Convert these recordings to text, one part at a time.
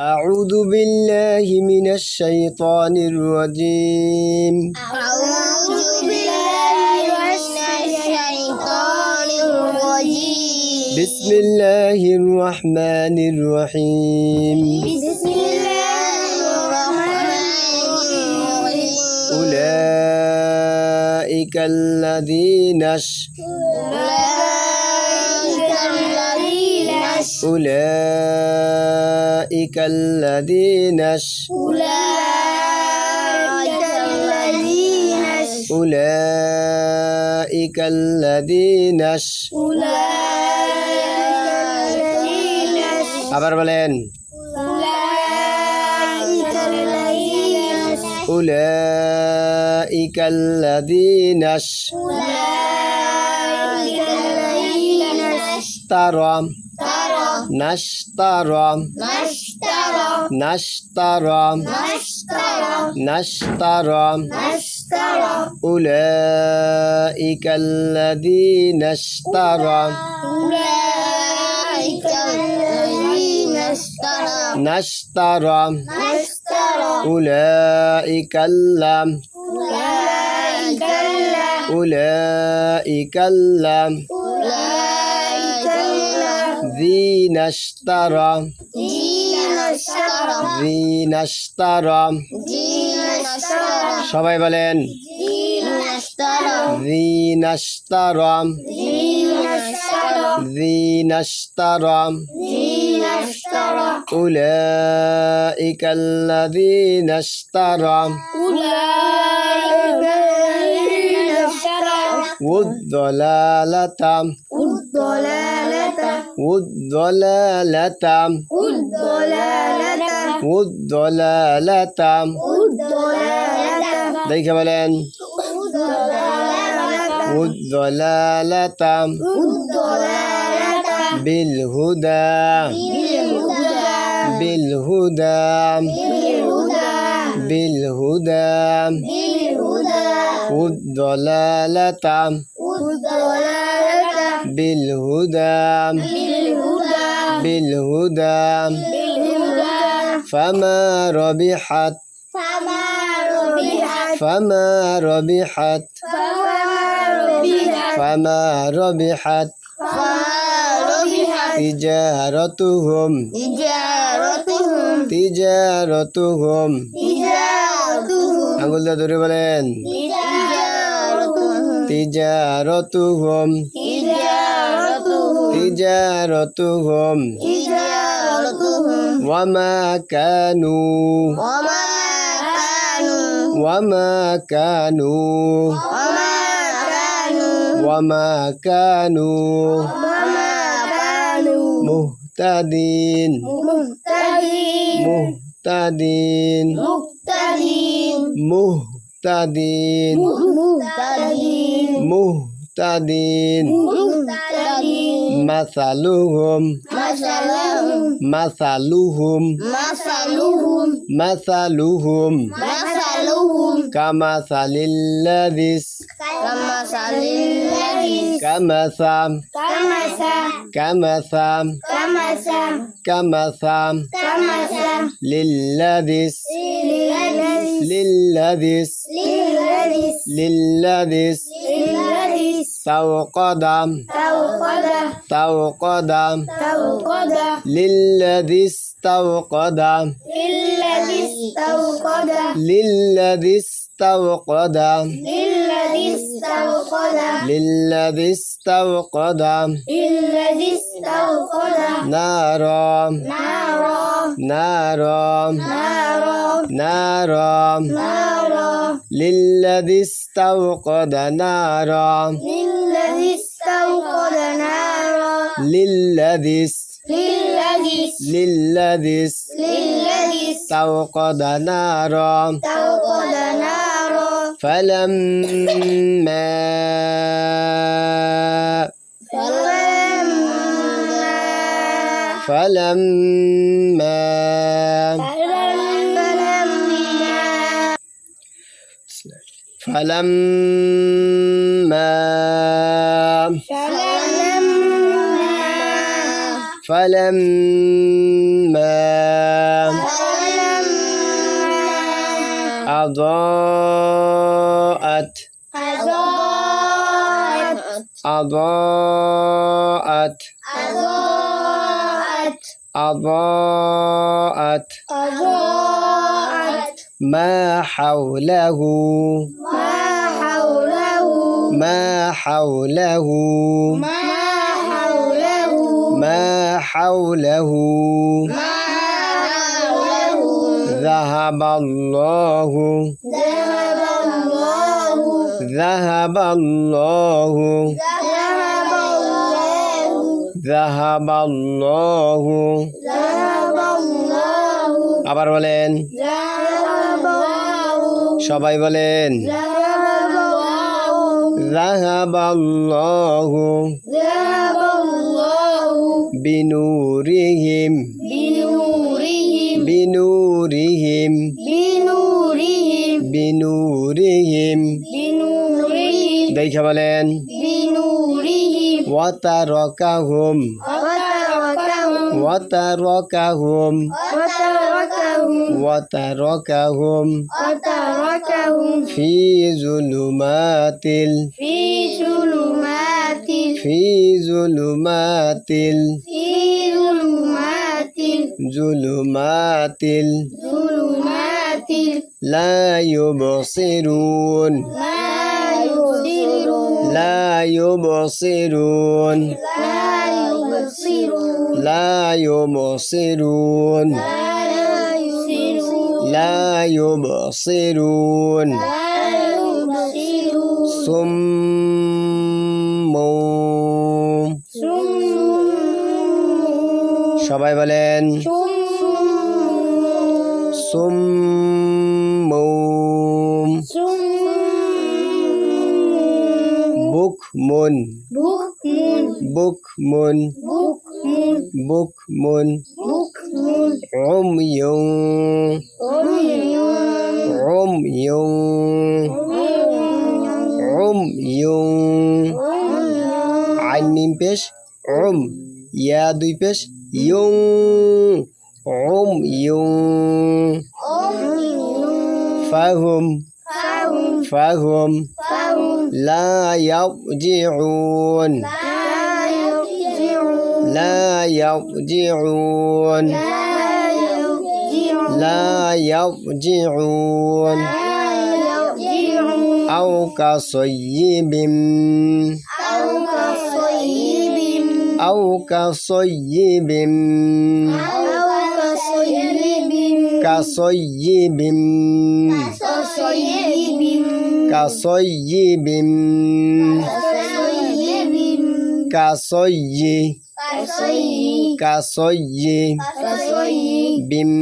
أعوذ بالله من الشيطان الرجيم. أعوذ بالله من الشيطان الرجيم. بسم الله الرحمن الرحيم. بسم الله الرحمن الرحيم. أولئك الذين أولئك نش أولئك الذين نش أولئك الذين نش أولئك الذين نش আবার বলেন أولئك الذين اش أولئك الذين اش نشترى. نشترى. نشترى. نشترى. نشترى. نشترى. أولئك الذين اشترى. أولئك الذين اشتروا نشترى. نشترى. أولئك اللام. أولئك الذين أولئك اللام. أولئك জিন আশতারা সবাই বলেন। জিন আশতারা জিন আশতারা أولئك الذين والضلالة والضلالة والضلالة والضلالة بالهدى بالهدى بالهدى والضلالة والضلالة بالهدى بالهدى بالهدى بالهدى فما ربحت فما ربحت فما ربحت فما ربحت فما ربحت فما ربحت تجارتهم تجارتهم تجارتهم تجارتهم আঙ্গুল দিয়ে ধরে বলেন تجارتهم تجارتهم تجارتهم تجارتهم تجارتهم وما كانوا وما كانوا وما كانوا وما كانوا وما كانوا وما كانوا مهتدين مهتدين مهتدين مهتدين مهتدين مهتدين মুক্তাদিন মাসালুহুম মাসালুহুম মাসালুহুম كمثل الذي كمثل الذي كمثا كمثا كمثا كمثا كمثا كمثا للذي للذي للذي للذي توقد توقد توقد توقد للذي استوقد للذي استوقد للذي استوقد. للذي استوقد. للذي استوقد. للذي استوقد. نارا. نارا. نارا. نارا. نارا. نارا. للذي استوقد. نارا. للذي استوقد. نارا. للذي للذي للذي استوقد. نارا. فلما فلما فلما فلما فلما فلما أضاء أضاءت. أضاءت. أضاءت. أضاءت. ما حوله. ما حوله. ما حوله. ما حوله. ما حوله. ما حوله. ذهب الله. ذهب الله. ذهب الله. ذهب الله ذهب الله ذهب الله আবার বলেন ذهب الله সবাই বলেন ذهب الله ذهب الله ذهب الله بنورهم بنورهم بنورهم بنورهم بنورهم بنورهم দেখে বলেন بنورهم وتركهم وتركهم وتركهم وتركهم وتركهم وتركهم في ظلمات ال- في ظلمات في ظلمات ال- في ظلمات ظلمات ال- ظلمات لا يبصرون لا يبصرون لا يبصرون لا يبصرون لا يبصرون لا يبصرون لا يبصرون لا يبصرون صم صم সবাই বলেন صم moon book moon book moon book moon book moon book moon Om yung. Om yung. Om yung. Rom yung. Ain mim pes. Rom ya dui pes. Yung. Rom yung. Fahum fahum fahum لا يرجعون لا يرجعون لا يرجعون أو كصيب أو كصيب أو كصيب أو كصيب كصيب كصيب কাসয়িবিম কাসয়ি কাসয়ি বিম।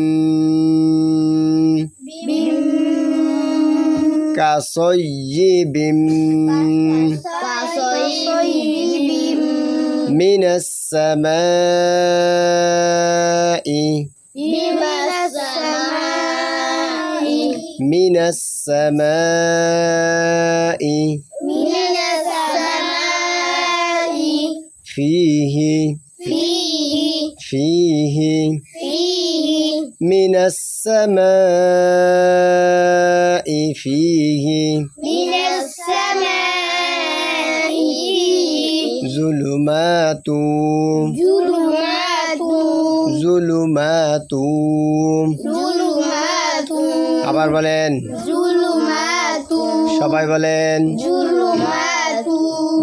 কাসয়িবিম من السماء من السماء من السماء من السماء. فيه فيه فيه فيه من السماء فيه من السماء فيه ظلمات ظلمات ظلمات. ظلمات আবার বলেন। সবাই বলেন।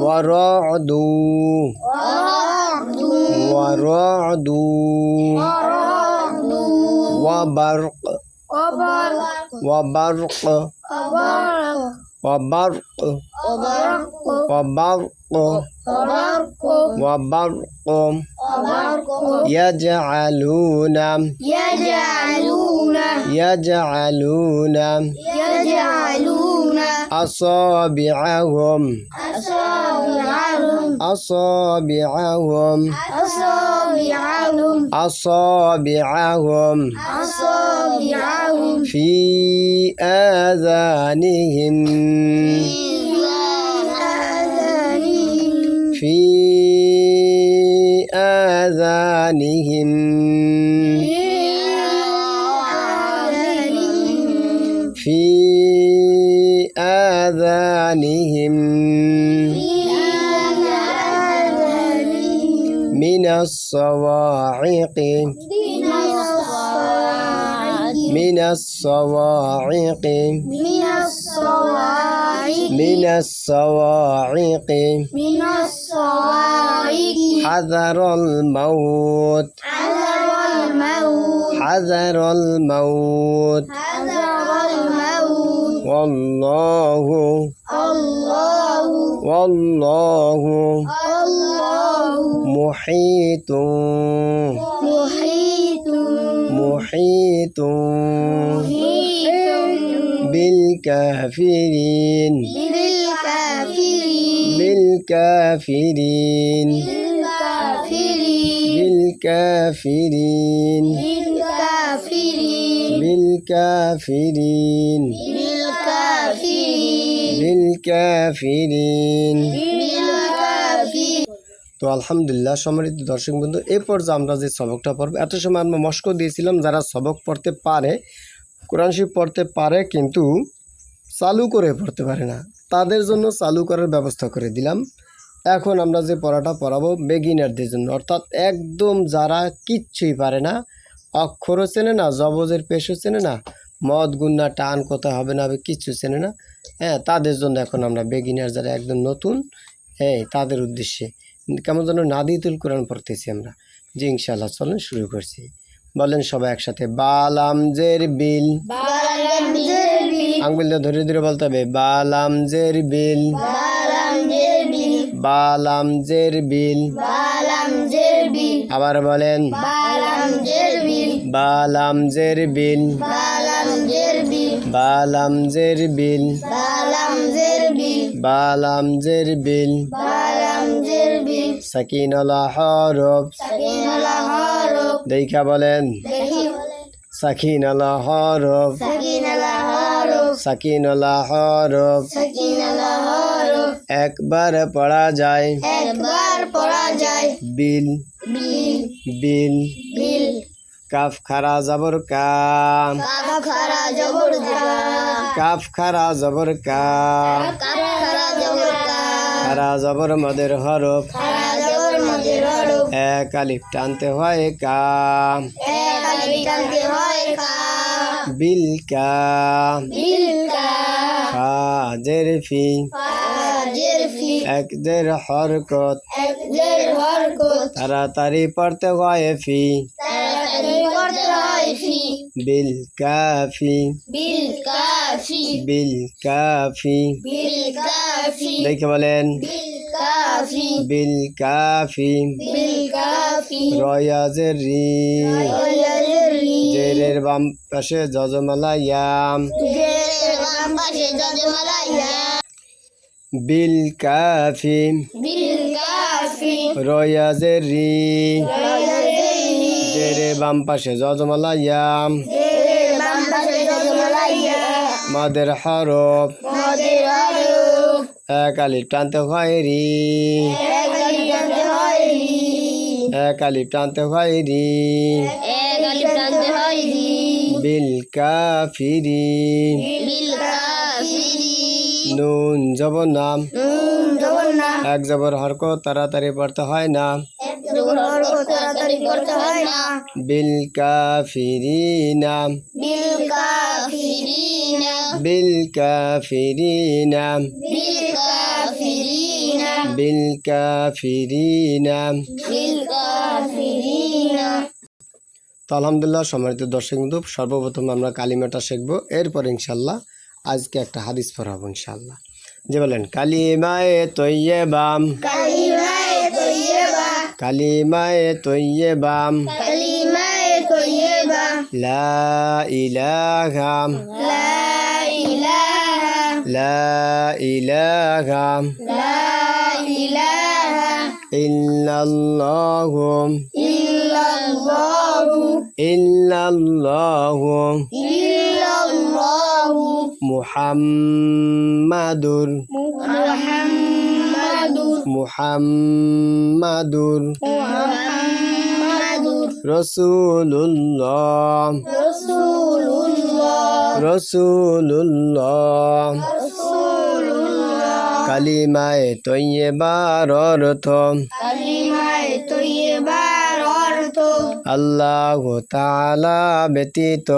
ওয়ারদু ওয়ারদু ওয়াবারক। ওয়াবারক। وبرق يجعلون يجعلون يجعلون يجعلون أصابعهم أصابعهم أصابعهم أصابعهم أصابعهم أصابعهم في آذانهم آذانهم. في آذانهم. من الصواعق. من الصواعق. من الصواعق من الصواعق. من الصواعق. حذر الموت. حذر الموت. حذر الموت. حذر الموت. والله. الله والله. الله محيط. محيط. محيطون بالكافرين بالكافرين بالكافرين بالكافرين بالكافرين بالكافرين তো আলহামদুলিল্লাহ, সম্মানিত দর্শক বন্ধু এই পর্যায়ে আমরা যে সবকটা পড়ব এত সময় আমরা মস্ক দিয়েছিলাম, যারা সবক পড়তে পারে, কোরআন শরীফ পড়তে পারে কিন্তু চালু করে পড়তে পারে না, তাদের জন্য চালু করার ব্যবস্থা করে দিলাম। এখন আমরা যে পড়াটা পড়াবো বেগিনারদের জন্য, অর্থাৎ একদম যারা কিচ্ছুই পারে না, অক্ষরও চেনে না, জবজের পেশও চেনে না, মদ, গুন্না, টান কোথায় হবে না হবে কিচ্ছু চেনে না হ্যাঁ তাদের জন্য এখন আমরা বেগিনার যারা একদম নতুন হ্যাঁ তাদের উদ্দেশ্যে। কেমন যেন নাদিতুল কোরআন পড়তেছি আমরা। জি ইনশাল্লাহ চলেন শুরু করছি। বলেন সবাই একসাথে বালামজের বিল। আঙ্গুল ধরে ধরে বলতে হবে বালামজের বিল। বালামজের বিল। বালামজের বিল। বালামজের বিল। আবার বলেন বালামজের বিল। বালামজের বিল। বালামজের বিল। সাকিনলা হরফ। দেখা বলেন। সাকিনলা হরফ। সাকিনলা একবার পড়া যায়। একবার পড়া যায়। বিল। বিল। কাফ খারা জবর কাম। কাফ খারা জবর কা কাফ খারা জবর কা কাফ খারা জবর কা খারা জবর মদের হরফ। এক আলিফ টানতে হয় কা। বিলকা ফাজের ফি। একদের হরকত। তাড়াতাড়ি পড়তে হয় ফি। بالكافي بالكافي بالكافي بالكافي ليك بلين بالكافي بالكافي بالكافي رؤيا জেরের বাম পাশে জজমালায়াম জেরের বাম পাশে বিল কাফি বিল কাফি জেরে বাম পাশে জজমালায়াম বাম পাশে মাদের হরফ। এক আলিফ টানতে হয় রি। এক আলিফ টানতে হয় রি। বিল নুন জবর নাম। এক জবর হরকো তাড়াতাড়ি পড়তে হয় না। এক জবর হরকত তাড়াতাড়ি করতে হয় না। বিল কাফিরি বিল কাফিরিনা। বিল কাফিরি বিল কাফিরিনা। বিল কাফিরি বিল কাফিরিনা। তো আলহামদুলিল্লাহ সম্মানিত দর্শক বন্ধু সর্বপ্রথম আমরা কালিমাটা শিখব। এরপর ইনশাল্লাহ আজকে একটা হাদিস পড়াবো ইনশাল্লাহ যে বলেন কালিমায়ে তৈয়বাম কালিমায়ে তৈয়বা কালিমায়ে তৈয়বাম কালিমায়ে তৈয়বা লা ইলাহা লা ইলাহা লা ইলাহা লা ইলাহা ইল্লাল্লাহু ইল্লাল্লাহু ইল্লাল্লাহু ইল্লাল্লাহু মুহাম্মাদুর মুহাম্মাদুর মুহাম্মাদুর রসুল্লাহ রসুল্লাহ কালিমায় তৈবার অর্থ আল্লাহ তালা ব্যতীত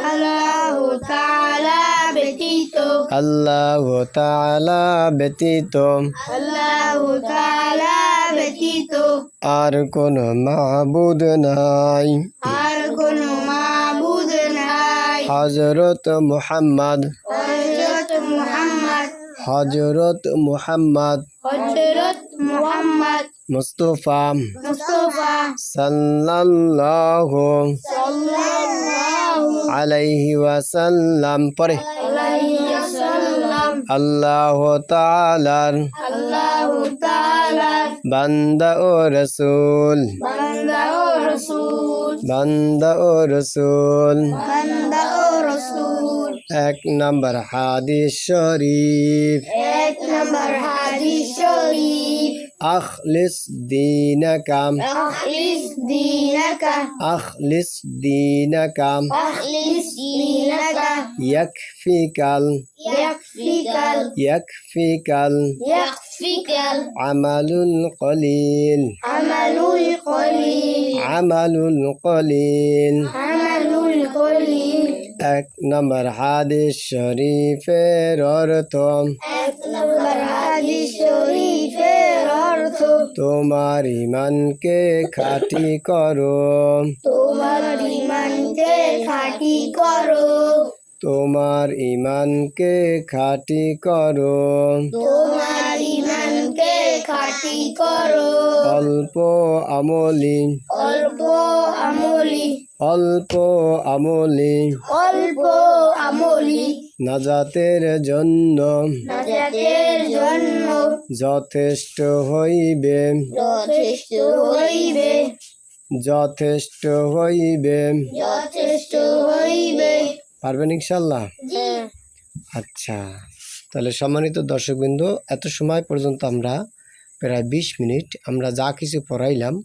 আল্লাহ তালা ব্যতীত। আল্লাহ তাআলা ব্যতীত। আল্লাহ তাআলা ব্যতীত। আর কোন মাবুদ নাই। আর কোনো মাবুদ নাই। হজরত মুহাম্মদ। হযরত মুহাম্মদ। হজরত মুহাম্মদ। হযরত মুহাম্মদ। মুস্তফা। মুস্তাফা। সাল্লাল্লাহু সাল্লাল্লাহু আলাইহি ওয়াসাল্লাম পরে। আল্লাহ তালার বান্দা ও রসুল বান্দা ও রাসূল এক নম্বর হাদিস শরীফ এক নম্বর হাদিস শরীফ আখলিস দীনকাম আখলিস দীনাকা আখলিস দীনকাম আখলিস দীনাকা ইয়াকফিকাল ইয়াকফিকাল ইয়াকফিকাল ইয়াকফিকাল আমালুল কলিল আমালুল কলিল আমালুল কলিল আমালুল কলিল এক নম্বর হাদিস শরীফের অর্থ। তোমার ইমানকে খাটি করো। তোমার ইমানকে খাটি করো। তোমার ইমানকে খাঁটি করো। তোমার ইমানকে খাঁটি করো। অল্প আমলি। অল্প আমলি। অল্প আমলি। অল্প আমলি। নাজাতের জন্য। নাজাতের জন্য। যথেষ্ট হইবে। যথেষ্ট হইবে। যথেষ্ট হইবে। যথেষ্ট হইবে। পারবেন ইনশাল্লাহ? জি। আচ্ছা তাহলে সম্মানিত দর্শকবৃন্দ এত সময় পর্যন্ত আমরা প্রায় বিশ মিনিট আমরা যা কিছু পড়াইলাম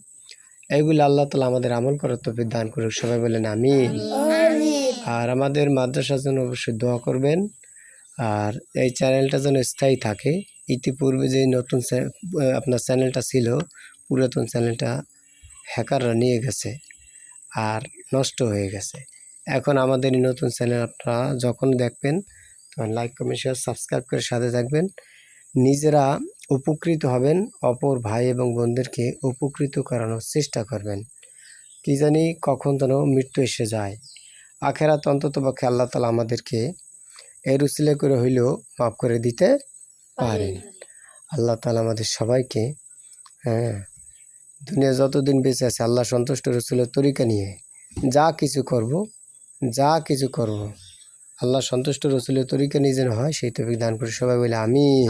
এগুলো আল্লাহ তালা আমাদের আমল করার তফিক দান করুক। সবাই বলেন আমিন। আর আমাদের মাদ্রাসার জন্য অবশ্যই দোয়া করবেন। আর এই চ্যানেলটা যেন স্থায়ী থাকে। ইতিপূর্বে যে নতুন আপনার চ্যানেলটা ছিল পুরাতন চ্যানেলটা হ্যাকাররা নিয়ে গেছে আর নষ্ট হয়ে গেছে। এখন আমাদের এই নতুন চ্যানেল আপনারা যখন দেখবেন তখন লাইক কমেন্ট শেয়ার সাবস্ক্রাইব করে সাথে থাকবেন। নিজেরা উপকৃত হবেন অপর ভাই এবং বোনদেরকে উপকৃত করানোর চেষ্টা করবেন। কি জানি কখন যেন মৃত্যু এসে যায়। আখেরাত অন্তত পক্ষে আল্লাহ তালা আমাদেরকে এর উসিলে করে হইলেও মাফ করে দিতে পারেন। আল্লাহ তালা আমাদের সবাইকে হ্যাঁ দুনিয়া যতদিন বেঁচে আছে আল্লাহ সন্তুষ্ট রসুলের তরিকা নিয়ে যা কিছু করব যা কিছু করব আল্লাহ সন্তুষ্ট রসুলের তরিকা নিয়ে যেন হয় সেই তফিক দান করে সবাই বলে আমিন।